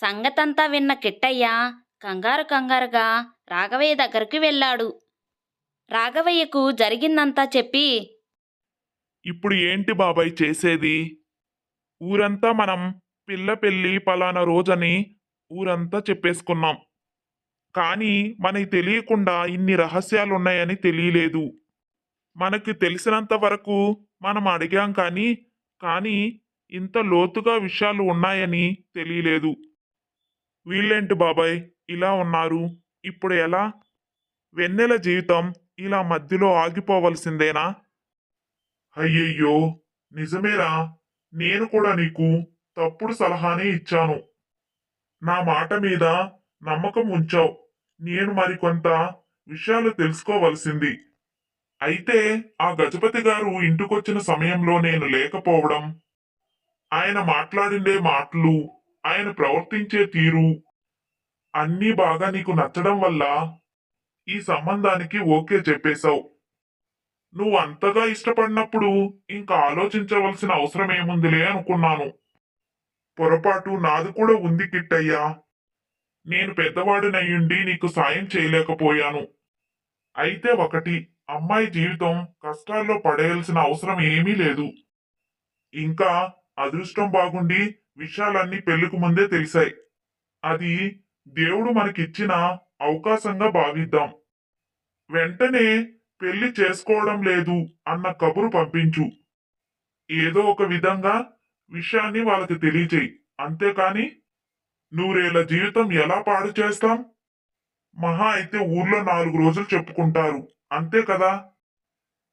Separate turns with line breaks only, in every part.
సంగతంతా విన్న కిట్టయ్య కంగారు కంగారుగా రాఘవయ్య దగ్గరికి వెళ్ళాడు. రాఘవయ్యకు జరిగిందంతా చెప్పి
ఇప్పుడు ఏంటి బాబాయ్ చేసేది? ఊరంతా మనం పిల్ల పెళ్ళి పలానా రోజని ఊరంతా చెప్పేసుకున్నాం. కానీ మనకి తెలియకుండా ఇన్ని రహస్యాలు ఉన్నాయని తెలియలేదు. మనకి తెలిసినంత వరకు మనం అడిగాం కానీ కానీ ఇంత లోతుగా విషయాలు ఉన్నాయని తెలియలేదు. వీళ్ళేంటి బాబాయ్? ఇలా ఉన్నారు. ఇప్పుడు ఎలా? వెన్నెల జీవితం ఇలా మధ్యలో ఆగిపోవలసిందేనా? అయ్యయ్యో! నిజమేరా? నేను కూడా నీకు తప్పుడు సలహానే ఇచ్చాను. నా మాట మీద నమ్మకం ఉంచావు. నేను మరికొంత విషయాలు తెలుసుకోవలసింది. అయితే ఆ గజపతి గారు ఇంటికొచ్చిన సమయంలో నేను లేకపోవడం ఆయన మాట్లాడిండే మాటలు ఆయన ప్రవర్తించే తీరు అన్నీ బాగా నీకు నచ్చడం వల్ల ఈ సంబంధానికి ఓకే చెప్పేశావు. నువ్వు అంతగా ఇష్టపడినప్పుడు ఇంకా ఆలోచించవలసిన అవసరం ఏముందిలే అనుకున్నాను. పొరపాటు నాది కూడా ఉంది కిట్టయ్యా. నేను పెద్దవాడినయ్యుండి నీకు సాయం చేయలేకపోయాను. అయితే ఒకటి అమ్మాయి జీవితం కష్టాల్లో పడేయాల్సిన అవసరం ఏమీ లేదు. ఇంకా అదృష్టం బాగుండి విషయాలన్నీ పెళ్ళికి ముందే తెలిసాయి. అది దేవుడు మనకిచ్చిన అవకాశంగా భావిద్దాం. వెంటనే పెళ్ళి చేసుకోవడం లేదు అన్న కబురు పంపించు. ఏదో ఒక విధంగా విషయాన్ని వాళ్ళకి తెలియచేయి. అంతేకాని నూరేళ్ళ జీవితం ఎలా పాడు చేస్తాం? మహా అయితే ఊర్లో నాలుగు రోజులు చెప్పుకుంటారు. అంతే కదా?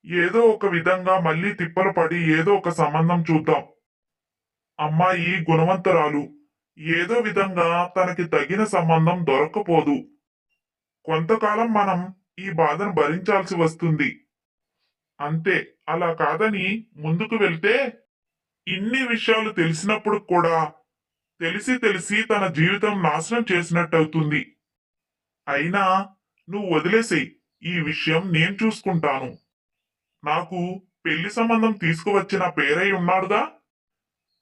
ఏదో ఒక విధంగా మళ్ళీ తిప్పలు పడి ఏదో ఒక సంబంధం చూద్దాం. అమ్మాయి గుణవంతరాలు. ఏదో విధంగా తనకి తగిన సంబంధం దొరక్కపోదు. కొంతకాలం మనం ఈ బాధను భరించాల్సి వస్తుంది. అంతే అలా కాదని ముందుకు వెళ్తే ఇన్ని విషయాలు తెలిసినప్పుడు కూడా తెలిసి తెలిసి తన జీవితం నాశనం చేసినట్టవుతుంది. అయినా నువ్వు వదిలేసేయ్ ఈ విషయం నేను చూసుకుంటాను. నాకు పెళ్ళి సంబంధం తీసుకువచ్చిన పేరై ఉన్నాడుగా?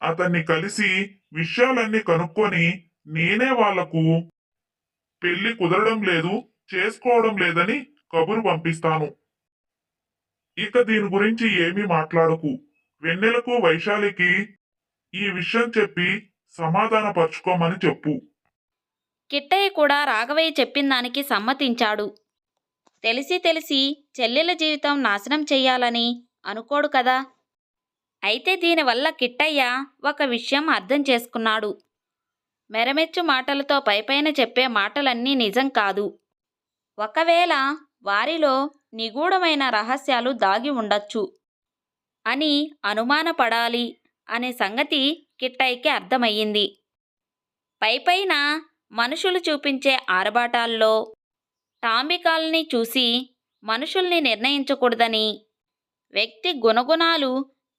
అతన్ని కలిసి విషయాలన్నీ కనుక్కొని నేనే వాళ్ళకు పెళ్ళి కుదరడం లేదు చేసుకోవడం లేదని కబురు పంపిస్తాను. ఇక దీని గురించి ఏమీ మాట్లాడకు. వెన్నెలకు వైశాలికి ఈ విషయం చెప్పి సమాధానపరుచుకోమని చెప్పు.
కిట్టయ్య కూడా రాఘవయ్య చెప్పిన దానికి సమ్మతించాడు. తెలిసి తెలిసి చెల్లెల జీవితం నాశనం చెయ్యాలని అనుకోడు కదా. అయితే దీనివల్ల కిట్టయ్య ఒక విషయం అర్థం చేసుకున్నాడు. మెరమెచ్చు మాటలతో పైపైన చెప్పే మాటలన్నీ నిజం కాదు. ఒకవేళ వారిలో నిగూఢమైన రహస్యాలు దాగి ఉండొచ్చు అని అనుమానపడాలి అనే సంగతి కిట్టయ్యకి అర్థమయ్యింది. పైపైన మనుషులు చూపించే ఆరబాటాల్లో టాంబికాల్ని చూసి మనుషుల్ని నిర్ణయించకూడదని వ్యక్తి గుణగుణాలు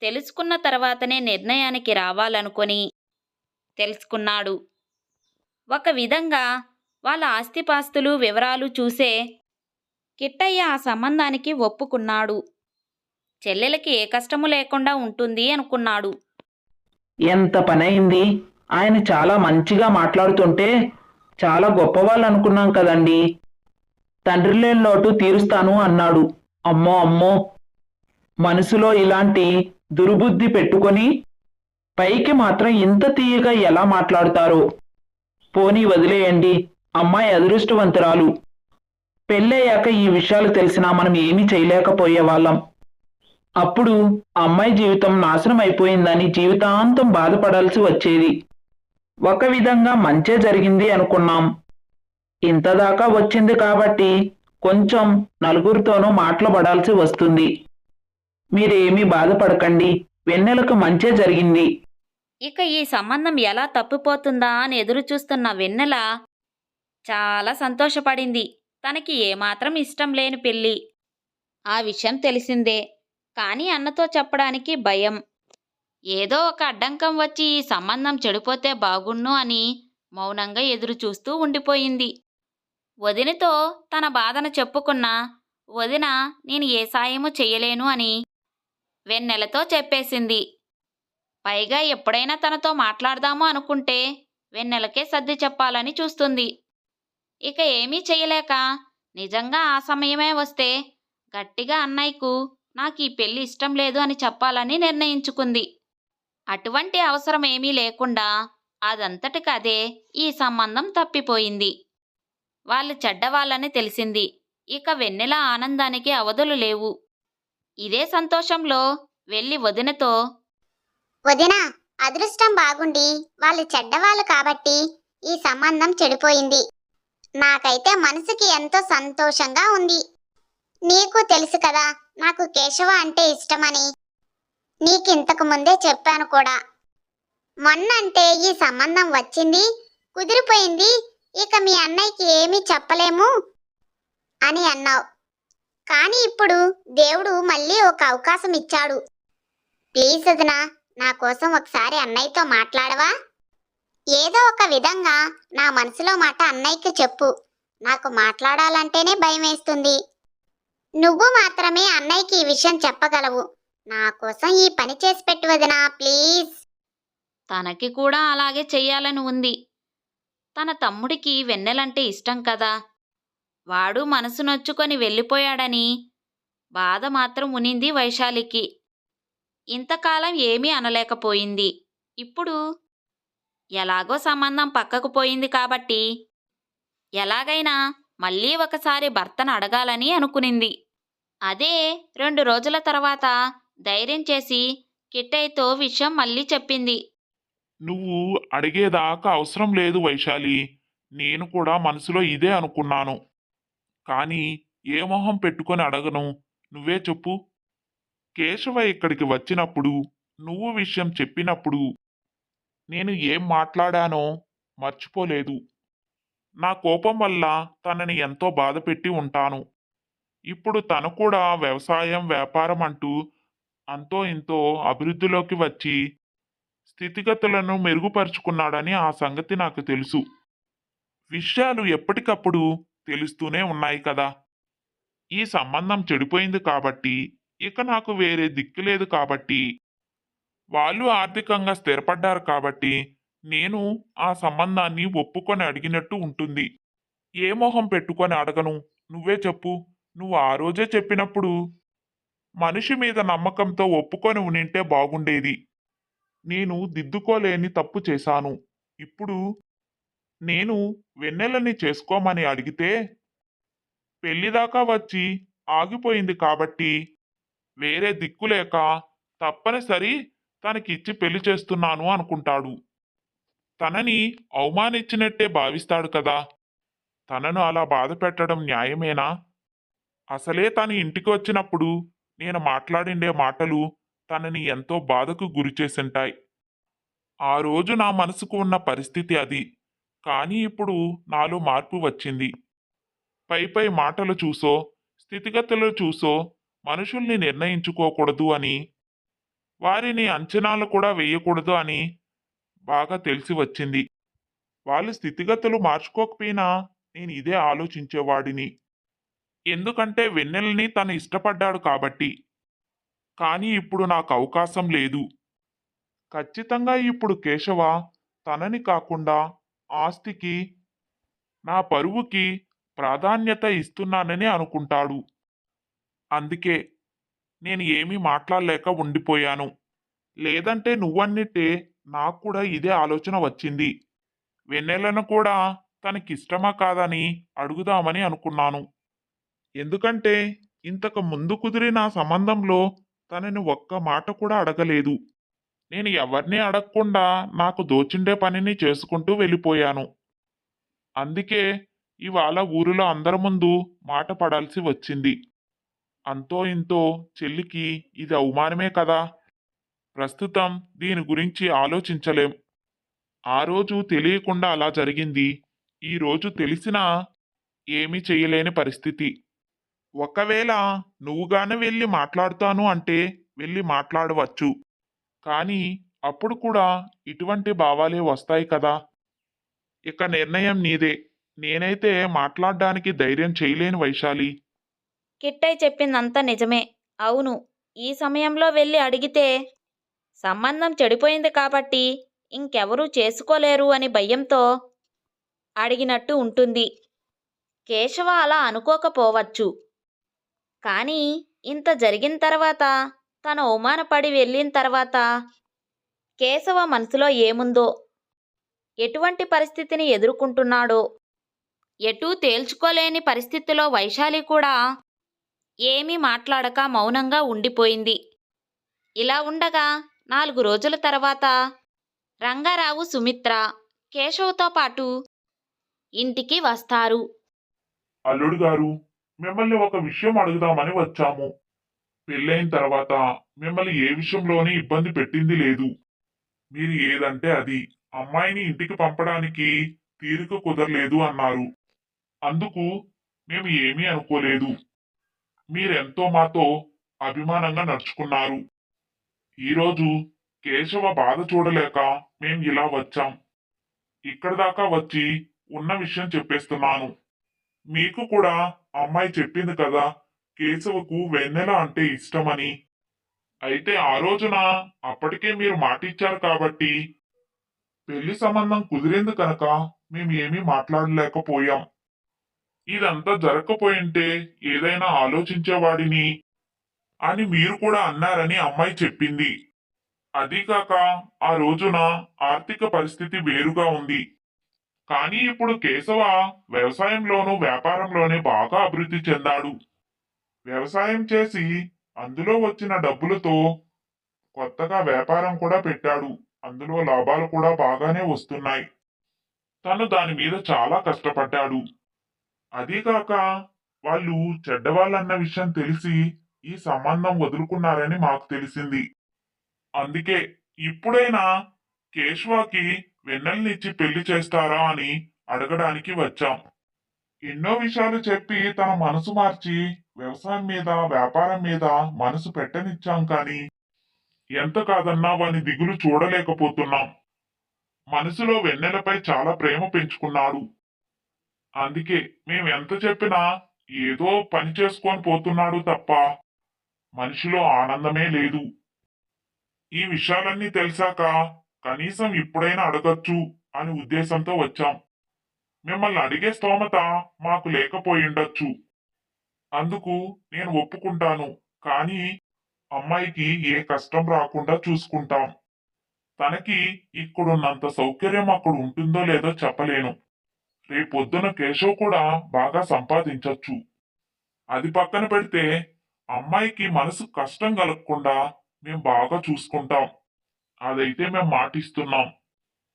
తెలుసుకున్న తర్వాతనే నిర్ణయానికి రావాలనుకొని తెలుసుకున్నాడు. ఒక విధంగా వాళ్ళ ఆస్తిపాస్తులు వివరాలు చూసే కిట్టయ్య ఆ సంబంధానికి ఒప్పుకున్నాడు. చెల్లెలకి ఏ కష్టము లేకుండా ఉంటుంది అనుకున్నాడు.
ఎంత పనైంది ఆయన చాలా మంచిగా మాట్లాడుతుంటే చాలా గొప్పవాళ్ళు అనుకున్నాం కదండి. తండ్రి లేని లోటు తీరుస్తాను అన్నాడు. అమ్మో అమ్మో. మనసులో ఇలాంటి దుర్బుద్ధి పెట్టుకొని పైకి మాత్రం ఇంత తీయగా ఎలా మాట్లాడతారో. పోనీ వదిలేయండి అమ్మాయి అదృష్టవంతురాలు. పెళ్ళయ్యాక ఈ విషయాలు తెలిసినా మనం ఏమీ చేయలేకపోయేవాళ్ళం. అప్పుడు అమ్మాయి జీవితం నాశనం అయిపోయిందని జీవితాంతం బాధపడాల్సి వచ్చేది. ఒక విధంగా మంచే జరిగింది అనుకున్నాం. ఇంతదాకా వచ్చింది కాబట్టి కొంచెం నలుగురితోనూ మాట్లాడాల్సి వస్తుంది. మీరేమీ బాధపడకండి. వెన్నెలకు మంచే జరిగింది.
ఇక ఈ సంబంధం ఎలా తప్పిపోతుందా అని ఎదురు చూస్తున్న వెన్నెల చాలా సంతోషపడింది. తనకి ఏమాత్రం ఇష్టం లేని పెళ్ళి. ఆ విషయం తెలిసిందే. కానీ అన్నతో చెప్పడానికి భయం. ఏదో ఒక అడ్డంకం వచ్చి ఈ సంబంధం చెడిపోతే బాగుణ్ణు అని మౌనంగా ఎదురు చూస్తూ ఉండిపోయింది. వదినతో తన బాధను చెప్పుకున్నా వదిన నేను ఏ సాయము చేయలేను అని వెన్నెలతో చెప్పేసింది. పైగా ఎప్పుడైనా తనతో మాట్లాడదాము అనుకుంటే వెన్నెలకే సర్ది చెప్పాలని చూస్తుంది. ఇక ఏమీ చేయలేక నిజంగా ఆ సమయమే వస్తే గట్టిగా అన్నయ్యకు నాకు ఈ పెళ్ళి ఇష్టం లేదు అని చెప్పాలని నిర్ణయించుకుంది. అటువంటి అవసరం ఏమీ లేకుండా అదంతటికదే ఈ సంబంధం తప్పిపోయింది. వాళ్ళు చెడ్డవాళ్ళని తెలిసింది. ఇక వెన్నెల ఆనందానికి అవధులు లేవు. ఇదే సంతోషంలో వెళ్ళి వదినతో
వదినా అదృష్టం బాగుండి. వాళ్ళు చెడ్డవాళ్ళు కాబట్టి ఈ సంబంధం చెడిపోయింది. నాకైతే మనసుకి ఎంతో సంతోషంగా ఉంది. నీకు తెలుసు కదా నాకు కేశవ అంటే ఇష్టమని. నీకింతకు ముందే చెప్పాను కూడా. మొన్నంటే ఈ సంబంధం వచ్చింది కుదిరిపోయింది ఇక మీ అన్నయ్యకి ఏమీ చెప్పలేము అని అన్నావు. కానీ ఇప్పుడు దేవుడు మళ్ళీ ఒక అవకాశం ఇచ్చాడు. ప్లీజ్ వదినా నా కోసం ఒకసారి అన్నయ్యతో మాట్లాడవా? ఏదో ఒక విధంగా నా మనసులో మాట అన్నయ్యకి చెప్పు. నాకు మాట్లాడాలంటేనే భయం వేస్తుంది. నువ్వు మాత్రమే అన్నయ్యకి ఈ విషయం చెప్పగలవు. నా కోసం ఈ పని చేసి పెట్టు వదినా ప్లీజ్.
తనకి కూడా అలాగే చెయ్యాలని ఉంది. తన తమ్ముడికి వెన్నెలంటే ఇష్టం కదా. వాడు మనసు నొచ్చుకొని వెళ్ళిపోయాడని. బాధ మాత్రం ఉనింది వైశాలికి. ఇంతకాలం ఏమీ అనలేకపోయింది. ఇప్పుడు ఎలాగో సంబంధం పక్కకు పోయింది కాబట్టి ఎలాగైనా మళ్ళీ ఒకసారి భర్తను అడగాలని అనుకునింది. అదే రెండు రోజుల తర్వాత ధైర్యం చేసి కిట్టయ్యతో విషయం మళ్ళీ చెప్పింది.
నువ్వు అడిగేదాకా అవసరం లేదు వైశాలి. నేను కూడా మనసులో ఇదే అనుకున్నాను. కానీ ఏ మొహం పెట్టుకొని అడగను. నువ్వే చెప్పు. కేశవ ఇక్కడికి వచ్చినప్పుడు నువ్వు విషయం చెప్పినప్పుడు నేను ఏం మాట్లాడానో మర్చిపోలేదు. నా కోపం వల్ల తనని ఎంతో బాధపెట్టి ఉంటాను. ఇప్పుడు తను కూడా వ్యవసాయం వ్యాపారం అంటూ అంతో ఇంతో అభివృద్ధిలోకి వచ్చి స్థితిగతులను మెరుగుపరుచుకున్నాడని ఆ సంగతి నాకు తెలుసు. విషయాలు ఎప్పటికప్పుడు తెలుస్తూనే ఉన్నాయి కదా. ఈ సంబంధం చెడిపోయింది కాబట్టి ఇక నాకు వేరే దిక్కు లేదు కాబట్టి. వాళ్ళు ఆర్థికంగా స్థిరపడ్డారు కాబట్టి నేను ఆ సంబంధాన్ని ఒప్పుకొని అడిగినట్టు ఉంటుంది. ఏ మొహం పెట్టుకొని అడగను? నువ్వే చెప్పు. నువ్వు ఆ రోజే చెప్పినప్పుడు. మనిషి మీద నమ్మకంతో ఒప్పుకొని ఉనింటే బాగుండేది. నేను దిద్దుకోలేని తప్పు చేశాను. ఇప్పుడు నేను వెన్నెలని చేసుకోమని అడిగితే పెళ్ళిదాకా వచ్చి ఆగిపోయింది కాబట్టి వేరే దిక్కులేక తప్పనిసరి తనకిచ్చి పెళ్ళి చేస్తున్నాను అనుకుంటాడు. తనని అవమానించినట్టే భావిస్తాడు కదా. తనను అలా బాధ పెట్టడం న్యాయమేనా? అసలే తన ఇంటికి వచ్చినప్పుడు నేను మాట్లాడిండే మాటలు తనని ఎంతో బాధకు గురిచేసింటాయి ఆ రోజు నా మనసుకు ఉన్న పరిస్థితి అది. కానీ ఇప్పుడు నాలో మార్పు వచ్చింది. పై పై మాటలు చూసో స్థితిగతులు చూసో మనుషుల్ని నిర్ణయించుకోకూడదు అని వారిని అంచనాలు కూడా వేయకూడదు అని బాగా తెలిసి వచ్చింది. వాళ్ళ స్థితిగతులు మార్చుకోకపోయినా నేను ఇదే ఆలోచించేవాడిని. ఎందుకంటే వెన్నెలని తను ఇష్టపడ్డాడు కాబట్టి. కానీ ఇప్పుడు నాకు అవకాశం లేదు. ఖచ్చితంగా ఇప్పుడు కేశవ తనని కాకుండా ఆస్తికి నా పరువుకి ప్రాధాన్యత ఇస్తున్నానని అనుకుంటాడు. అందుకే నేను ఏమీ మాట్లాడలేక ఉండిపోయాను. లేదంటే నువ్వన్నిటే నాకు కూడా ఇదే ఆలోచన వచ్చింది. వెన్నెలను కూడా తనకిష్టమా కాదని అడుగుదామని అనుకున్నాను. ఎందుకంటే ఇంతకు ముందు కుదిరిన సంబంధంలో తనని ఒక్క మాట కూడా అడగలేదు. నేను ఎవరిని అడగకుండా నాకు దోచుండే పనిని చేసుకుంటూ వెళ్ళిపోయాను. అందుకే ఇవాళ ఊరిలో అందరి ముందు మాట పడాల్సి వచ్చింది. అంతో ఇంతో చెల్లికి ఇది అవమానమే కదా? ప్రస్తుతం దీని గురించి ఆలోచించలేం. ఆ రోజు తెలియకుండా అలా జరిగింది. ఈరోజు తెలిసినా ఏమీ చేయలేని పరిస్థితి. ఒకవేళ నువ్వుగానే వెళ్ళి మాట్లాడుతాను అంటే వెళ్ళి మాట్లాడవచ్చు. కానీ అప్పుడు కూడా ఇటువంటి భావాలే వస్తాయి కదా. ఇక నిర్ణయం నీదే. నేనైతే మాట్లాడడానికి ధైర్యం చేయలేని వైశాలి.
కిట్టయ్య చెప్పిందంతా నిజమే. అవును ఈ సమయంలో వెళ్ళి అడిగితే సంబంధం చెడిపోయింది కాబట్టి ఇంకెవరూ చేసుకోలేరు అని భయంతో అడిగినట్టు ఉంటుంది. కేశవ అలా అనుకోకపోవచ్చు. కానీ ఇంత జరిగిన తర్వాత తను అవమానపడి వెళ్ళిన తర్వాత కేశవ మనసులో ఏముందో ఎటువంటి పరిస్థితిని ఎదుర్కొంటున్నాడో ఎటూ తేల్చుకోలేని పరిస్థితిలో వైశాలి కూడా ఏమీ మాట్లాడక మౌనంగా ఉండిపోయింది. ఇలా ఉండగా నాలుగు రోజుల తర్వాత రంగారావు సుమిత్ర కేశవ్తో పాటు ఇంటికి వస్తారు.
అల్లుడు గారు మిమ్మల్ని ఒక విషయం అడుగుదామని వచ్చాము. పెళ్ళైన తర్వాత మిమ్మల్ని ఏ విషయంలోనే ఇబ్బంది పెట్టింది లేదు. మీరు ఏదంటే అది. అమ్మాయిని ఇంటికి పంపడానికి తీరిక కుదరలేదు అన్నారు. అందుకు మేము ఏమీ అనుకోలేదు. మీరెంతో మాతో అభిమానంగా నడుచుకున్నారు. ఈరోజు కేశవ బాధ చూడలేక మేం ఇలా వచ్చాం. ఇక్కడ దాకా వచ్చి ఉన్న విషయం చెప్పేస్తున్నాను. మీకు కూడా అమ్మాయి చెప్పింది కదా కేశవకు వెన్నెల అంటే ఇష్టమని. అయితే ఆ రోజున అప్పటికే మీరు మాటిచ్చారు కాబట్టి పెళ్ళి సంబంధం కుదిరింది కనుక మేము ఏమీ మాట్లాడలేకపోయాం. ఇదంతా జరగకపోయింటే ఏదైనా ఆలోచించేవాడిని అని మీరు కూడా అన్నారని అమ్మాయి చెప్పింది. అదీకాక ఆ రోజున ఆర్థిక పరిస్థితి వేరుగా ఉంది. కానీ ఇప్పుడు కేశవ వ్యవసాయంలోనూ వ్యాపారంలోనే బాగా అభివృద్ధి చెందాడు. వ్యవసాయం చేసి అందులో వచ్చిన డబ్బులతో కొత్తగా వ్యాపారం కూడా పెట్టాడు. అందులో లాభాలు కూడా బాగానే వస్తున్నాయి. తను దాని మీద చాలా కష్టపడ్డాడు. అదీకాక వాళ్ళు చెడ్డవాళ్ళన్న విషయం తెలిసి ఈ సంబంధం వదులుకున్నారని మాకు తెలిసింది. అందుకే ఇప్పుడైనా కేశవాకి వెన్నెల్నిచ్చి పెళ్ళి చేస్తారా అని అడగడానికి వచ్చాం. ఎన్నో విషయాలు చెప్పి తన మనసు మార్చి వ్యవసాయం మీద వ్యాపారం మీద మనసు పెట్టనిచ్చాం కానీ ఎంత కాదన్నా వాని దిగులు చూడలేకపోతున్నాం. మనసులో వెన్నెలపై చాలా ప్రేమ పెంచుకున్నాడు అందుకే మేము ఎంత చెప్పినా ఏదో పని చేసుకొని పోతున్నాడు తప్ప మనిషిలో ఆనందమే లేదు. ఈ విషయాలన్నీ తెలిసాక కనీసం ఇప్పుడైనా అడగచ్చు అని ఉద్దేశంతో వచ్చాం. మిమ్మల్ని అడిగే స్తోమత మాకు లేకపోయిండొచ్చు అందుకు నేను ఒప్పుకుంటాను కానీ అమ్మాయికి ఏ కష్టం రాకుండా చూసుకుంటాం. తనకి ఇక్కడున్నంత సౌకర్యం అక్కడ ఉంటుందో లేదో చెప్పలేను. రేపొద్దున కేశవ్ కూడా బాగా సంపాదించొచ్చు. అది పక్కన పెడితే అమ్మాయికి మనసు కష్టం కలగకుండా మేం బాగా చూసుకుంటాం. అదైతే మేం మాటిస్తున్నాం.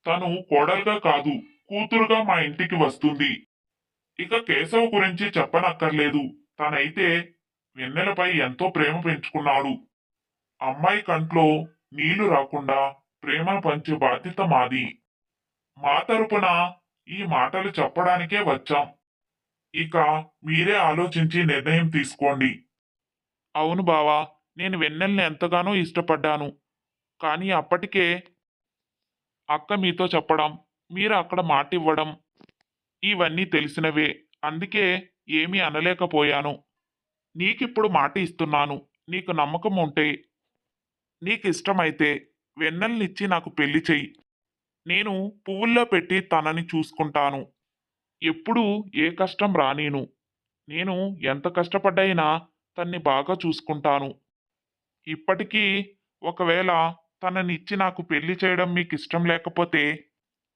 తను కోడలుగా కాదు కూతురుగా మా ఇంటికి వస్తుంది. ఇక కేశవ్ గురించి చెప్పనక్కర్లేదు. తనైతే వెన్నెలపై ఎంతో ప్రేమ పెంచుకున్నాడు. అమ్మాయి కంట్లో నీళ్ళు రాకుండా ప్రేమ పంచే బాధ్యత మాది. మా తరపున ఈ మాటలు చెప్పడానికే వచ్చాం. ఇక మీరే ఆలోచించి నిర్ణయం తీసుకోండి. అవును బావా నేను వెన్నెల్ని ఎంతగానో ఇష్టపడ్డాను. కానీ అప్పటికే అక్క మీతో చెప్పడం మీరు అక్కడ మాట ఇవ్వడం ఇవన్నీ తెలిసినవే. అందుకే ఏమీ అనలేకపోయాను. నీకిప్పుడు మాట ఇస్తున్నాను. నీకు నమ్మకం ఉంటే నీకు ఇష్టమైతే వెన్నెల్నిచ్చి నాకు పెళ్ళి చెయ్యి. నేను పువ్వుల్లో పెట్టి తనని చూసుకుంటాను. ఎప్పుడూ ఏ కష్టం రానీను. నేను ఎంత కష్టపడ్డైనా తన్ని బాగా చూసుకుంటాను. ఇప్పటికీ ఒకవేళ తననిచ్చి నాకు పెళ్ళి చేయడం మీకు ఇష్టం లేకపోతే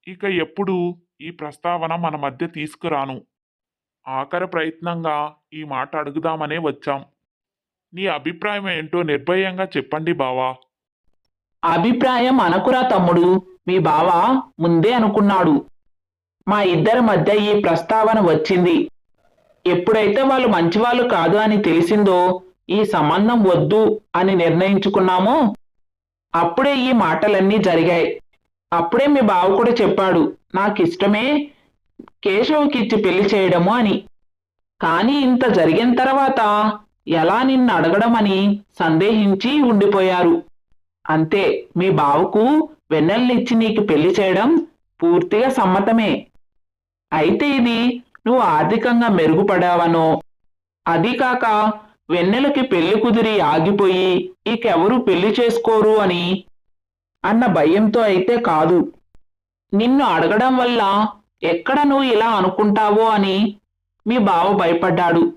ఇక ఎప్పుడు ఈ ప్రస్తావన మన మధ్య తీసుకురాను. ఆఖరి ప్రయత్నంగా ఈ మాట అడుగుదామనే వచ్చాం. నీ అభిప్రాయం ఏంటో నిర్భయంగా చెప్పండి బావా.
అభిప్రాయం అనకురా తమ్ముడు. మీ బావ ముందే అనుకున్నాడు. మా ఇద్దరి మధ్య ఈ ప్రస్తావన వచ్చింది. ఎప్పుడైతే వాళ్ళు మంచివాళ్ళు కాదు అని తెలిసిందో ఈ సంబంధం వద్దు అని నిర్ణయించుకున్నామో అప్పుడే ఈ మాటలన్నీ జరిగాయి. అప్పుడే మీ బావ కూడా చెప్పాడు నాకు కేశవ్కిచ్చి పెళ్ళి చేయడము అని. కానీ ఇంత జరిగిన తర్వాత ఎలా నిన్ను అడగడం అని సందేహించి ఉండిపోయారు. అంతే మీ బావకు వెన్నెల్నిచ్చి నీకు పెళ్ళి చేయడం పూర్తిగా సమ్మతమే. అయితే ఇది నువ్వు ఆర్థికంగా మెరుగుపడావనో? అది కాక వెన్నెలకి పెళ్ళి కుదిరి ఆగిపోయి ఇకెవరూ పెళ్ళి చేసుకోరు అని అన్న భయంతో అయితే కాదు. నిన్ను అడగడం వల్ల ఎక్కడ నువ్వు ఇలా అనుకుంటావో అని మీ బావ భయపడ్డాడు.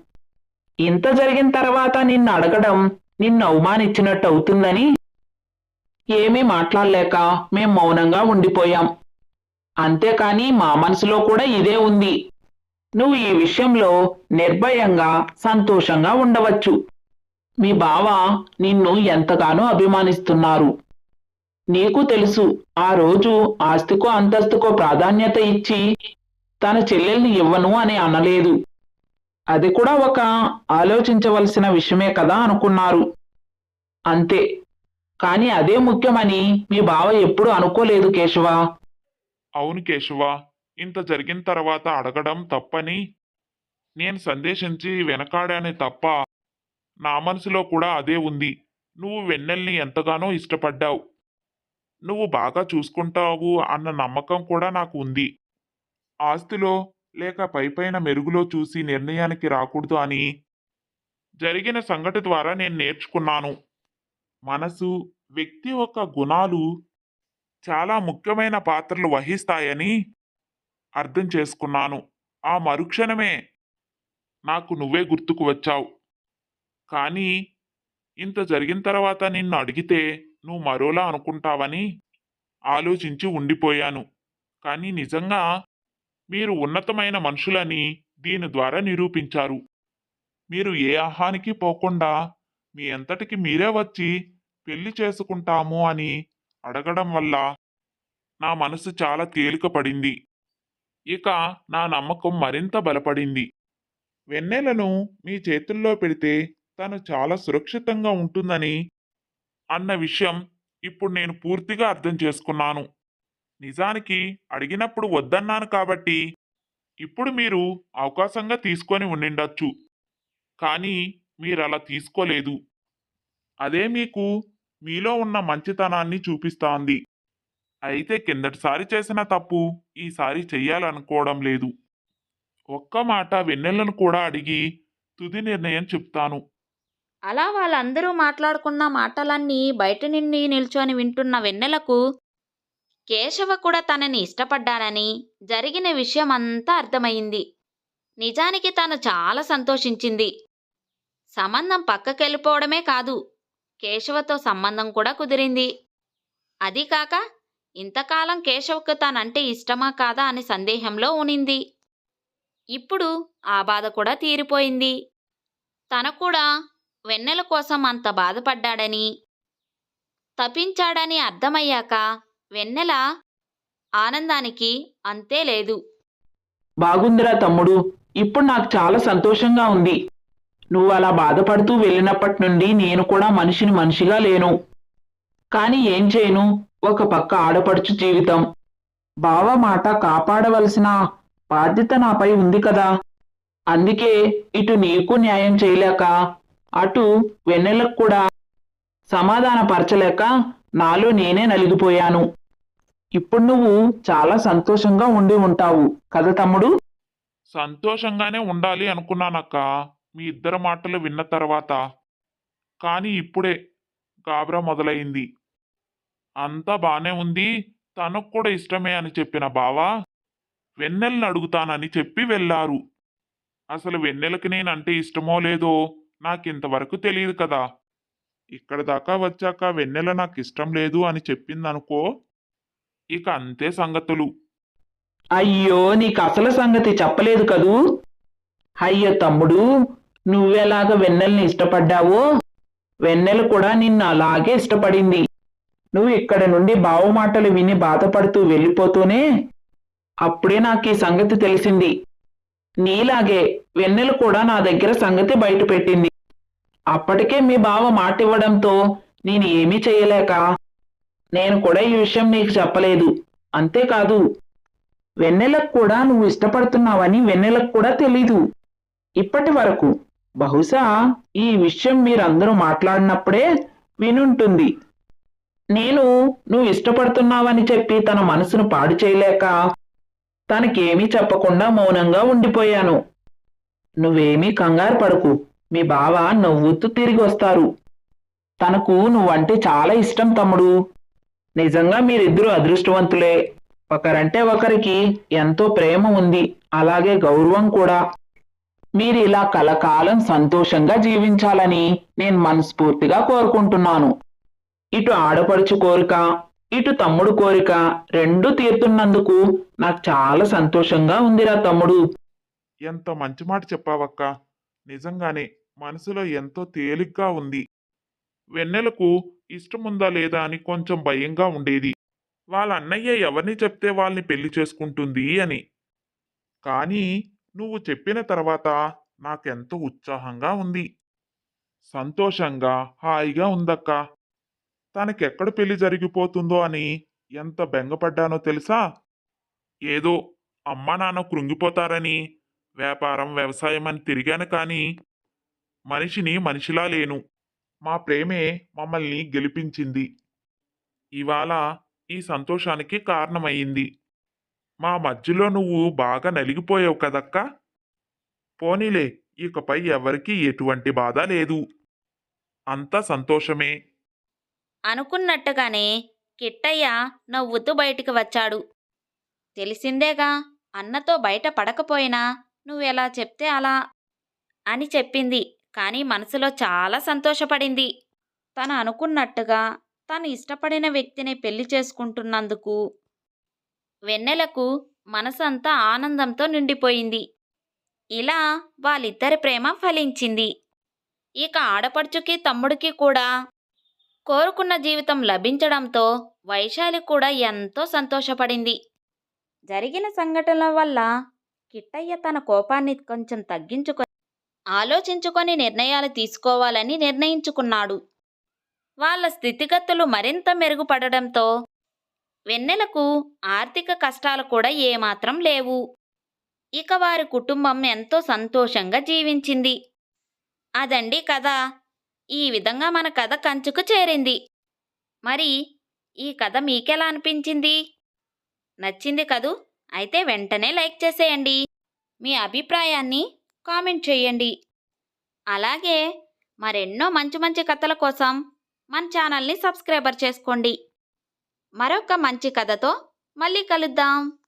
ఇంత జరిగిన తర్వాత నిన్ను అడగడం నిన్ను అవమానించినట్టు అవుతుందని ఏమీ మాట్లాడలేక మేం మౌనంగా ఉండిపోయాం. అంతేకాని మా మనసులో కూడా ఇదే ఉంది. నువ్వు ఈ విషయంలో నిర్భయంగా సంతోషంగా ఉండవచ్చు. మీ బావ నిన్ను ఎంతగానో అభిమానిస్తున్నారు. నీకు తెలుసు ఆ రోజు ఆస్తికో అంతస్తుకో ప్రాధాన్యత ఇచ్చి తన చెల్లెల్ని ఇవ్వను అని అనలేదు. అది కూడా ఒక ఆలోచించవలసిన విషయమే కదా అనుకున్నారు. అంతే. కానీ అదే ముఖ్యమని మీ బావ ఎప్పుడు అనుకోలేదు కేశవ.
అవును కేశవ ఇంత జరిగిన తర్వాత అడగడం తప్పని నేను సందేశించి వెనకాడానే తప్ప నా మనసులో కూడా అదే ఉంది. నువ్వు వెన్నెల్ని ఎంతగానో ఇష్టపడ్డావు. నువ్వు బాగా చూసుకుంటావు అన్న నమ్మకం కూడా నాకు ఉంది ఆస్తిలో లేక పైపైన మెరుగులో చూసి నిర్ణయానికి రాకూడదు అని జరిగిన సంఘటన ద్వారా నేను నేర్చుకున్నాను. మనసు వ్యక్తి యొక్క గుణాలు చాలా ముఖ్యమైన పాత్రలు వహిస్తాయని అర్థం చేసుకున్నాను. ఆ మరుక్షణమే నాకు నువ్వే గుర్తుకు వచ్చావు. కానీ ఇంత జరిగిన తర్వాత నిన్ను అడిగితే నువ్వు మరోలా అనుకుంటావని ఆలోచించి ఉండిపోయాను. కానీ నిజంగా మీరు ఉన్నతమైన మనుషులని దీని ద్వారా నిరూపించారు. మీరు ఏ ఆహానికి పోకుండా మీ అంతటికి మీరే వచ్చి పెళ్ళి చేసుకుంటాము అని అడగడం వల్ల నా మనసు చాలా తేలిక పడింది ఇక నా నమ్మకం మరింత బలపడింది. వెన్నెలను మీ చేతుల్లో పెడితే తను చాలా సురక్షితంగా ఉంటుందని అన్న విషయం ఇప్పుడు నేను పూర్తిగా అర్థం చేసుకున్నాను. నిజానికి అడిగినప్పుడు వద్దన్నాను కాబట్టి ఇప్పుడు మీరు అవకాశంగా తీసుకొని ఉండిండొచ్చు. కానీ మీరు అలా తీసుకోలేదు. అదే మీకు మీలో ఉన్న మంచితనాన్ని చూపిస్తోంది. అయితే కిందటిసారి చేసిన తప్పు ఈసారి చెయ్యాలనుకోవడం లేదు. ఒక్క మాట వెన్నెలను కూడా అడిగి తుది నిర్ణయం చెప్తాను.
అలా వాళ్ళందరూ మాట్లాడుకున్న మాటలన్నీ బయట నుండి నిల్చొని వింటున్న వెన్నెలకు కేశవ కూడా తనని ఇష్టపడ్డానని జరిగిన విషయం అంతా అర్థమైంది నిజానికి తను చాలా సంతోషించింది. సంబంధం పక్కకెళ్ళిపోవడమే కాదు కేశవతో సంబంధం కూడా కుదిరింది. అది కాక ఇంతకాలం కేశవ్కు తనంటే ఇష్టమా కాదా అని సందేహంలో ఉనింది ఇప్పుడు ఆ బాధ కూడా తీరిపోయింది. తన కూడా వెన్నెల కోసం అంత బాధపడ్డాడని? తపించాడని అర్థమయ్యాక వెన్నెల ఆనందానికి అంతే లేదు.
బాగుందిరా తమ్ముడు ఇప్పుడు నాకు చాలా సంతోషంగా ఉంది. నువ్వు అలా బాధపడుతూ వెళ్ళినప్పటి నుండి నేను కూడా మనిషిని మనిషిగా లేను. కానీ ఏం చేయను? ఒక పక్క ఆడపడుచు జీవితం. బావ మాట కాపాడవలసిన బాధ్యత నాపై ఉంది కదా. అందుకే ఇటు నీకు న్యాయం చేయలేక అటు వెన్నెలకు కూడా సమాధానపరచలేక నాలో నేనే నలిగిపోయాను. ఇప్పుడు నువ్వు చాలా సంతోషంగా ఉండి ఉంటావు కదా తమ్ముడు?
సంతోషంగానే ఉండాలి అనుకున్నానక్క మీ ఇద్దరు మాటలు విన్న తర్వాత. కానీ ఇప్పుడే గాబరా మొదలైంది. అంతా బానే ఉంది తనకు కూడా ఇష్టమే అని చెప్పిన బావా? వెన్నెల్ని అడుగుతానని చెప్పి వెళ్ళారు. అసలు వెన్నెలకి నేనంటే ఇష్టమో లేదో నాకింతవరకు తెలియదు కదా. ఇక్కడ దాకా వచ్చాక వెన్నెల నాకు ఇష్టం లేదు అని చెప్పిందనుకో ఇక అంతే సంగతులు.
అయ్యో నీకు అసలు సంగతి చెప్పలేదు కదూ? అయ్యో తమ్ముడు నువ్వెలాగ వెన్నెల్ని ఇష్టపడ్డావో? వెన్నెల కూడా నిన్ను అలాగే ఇష్టపడింది. నువ్వు ఇక్కడ నుండి బావ మాటలు విని బాధపడుతూ వెళ్ళిపోతూనే అప్పుడే నాకు ఈ సంగతి తెలిసింది. నీలాగే వెన్నెలు కూడా నా దగ్గర సంగతి బయట పెట్టింది అప్పటికే మీ బావ మాట ఇవ్వడంతో నేను ఏమీ చేయలేక నేను కూడా ఈ విషయం నీకు చెప్పలేదు. అంతేకాదు వెన్నెలకు కూడా నువ్వు ఇష్టపడుతున్నావని వెన్నెలకు కూడా తెలీదు. ఇప్పటి వరకు బహుశా ఈ విషయం మీరందరూ మాట్లాడినప్పుడే వినుంటుంది. నేను నువ్వు ఇష్టపడుతున్నావని చెప్పి తన మనసును పాడు చేయలేక తనకేమీ చెప్పకుండా మౌనంగా ఉండిపోయాను. నువ్వేమీ కంగారు పడకు. మీ బావ నవ్వుతూ తిరిగి వస్తారు తనకు నువ్వంటే చాలా ఇష్టం తమ్ముడు. నిజంగా మీరిద్దరూ అదృష్టవంతులే. ఒకరంటే ఒకరికి ఎంతో ప్రేమ ఉంది. అలాగే గౌరవం కూడా. మీరు ఇలా కలకాలం సంతోషంగా జీవించాలని నేను మనస్ఫూర్తిగా కోరుకుంటున్నాను. ఇటు ఆడపడుచు కోరిక ఇటు తమ్ముడు కోరిక రెండు తీరుతున్నందుకు నాకు చాలా సంతోషంగా ఉందిరా తమ్ముడు.
ఎంత మంచి మాట చెప్పావక్క. నిజంగానే మనసులో ఎంతో తేలిగ్గా ఉంది. వెన్నెలకు ఇష్టముందా లేదా అని కొంచెం భయంగా ఉండేది. వాళ్ళ అన్నయ్య ఎవరిని చెప్తే వాళ్ళని పెళ్ళి చేసుకుంటుంది అని. కానీ నువ్వు చెప్పిన తర్వాత నాకెంతో ఉత్సాహంగా ఉంది. సంతోషంగా హాయిగా ఉందక్క. తనకెక్కడ పెళ్ళి జరిగిపోతుందో అని ఎంత బెంగపడ్డానో తెలుసా? ఏదో అమ్మా నాన్న కృంగిపోతారని వ్యాపారం వ్యవసాయం అని తిరిగాను కానీ మనిషిని మనిషిలా లేను. మా ప్రేమే మమ్మల్ని గెలిపించింది. ఇవాళ ఈ సంతోషానికి కారణమయ్యింది. మా మధ్యలో నువ్వు బాగా నలిగిపోయావు కదక్కా. పోనీలే ఇకపై ఎవరికీ ఎటువంటి బాధ లేదు. అంత సంతోషమే.
అనుకున్నట్టుగానే కిట్టయ్య నవ్వుతూ బయటికి వచ్చాడు. తెలిసిందేగా అన్నతో బయట పడకపోయినా నువ్వెలా చెప్తే అలా అని చెప్పింది. కానీ మనసులో చాలా సంతోషపడింది. తను అనుకున్నట్టుగా తను ఇష్టపడిన వ్యక్తిని పెళ్ళి చేసుకుంటున్నందుకు వెన్నెలకు మనసంతా ఆనందంతో నిండిపోయింది. ఇలా వాళ్ళిద్దరి ప్రేమ ఫలించింది. ఇక ఆడపడుచుకి తమ్ముడికి కూడా కోరుకున్న జీవితం లభించడంతో వైశాలి కూడా ఎంతో సంతోషపడింది. జరిగిన సంఘటనల వల్ల కిట్టయ్య తన కోపాన్ని కొంచెం తగ్గించుకొని ఆలోచించుకొని నిర్ణయాలు తీసుకోవాలని నిర్ణయించుకున్నాడు. వాళ్ళ స్థితిగతులు మరింత మెరుగుపడడంతో వెన్నెలకు ఆర్థిక కష్టాలు కూడా ఏమాత్రం లేవు. ఇక వారి కుటుంబం ఎంతో సంతోషంగా జీవించింది. అదండి కథ. ఈ విధంగా మన కథ కంచుకు చేరింది. మరి ఈ కథ మీకెలా అనిపించింది? నచ్చింది కదూ? అయితే వెంటనే లైక్ చేసేయండి. మీ అభిప్రాయాన్ని కామెంట్ చేయండి. అలాగే మరెన్నో మంచి మంచి కథల కోసం మన ఛానల్ని సబ్స్క్రైబర్ చేసుకోండి. మరొక మంచి కథతో మళ్ళీ కలుద్దాం.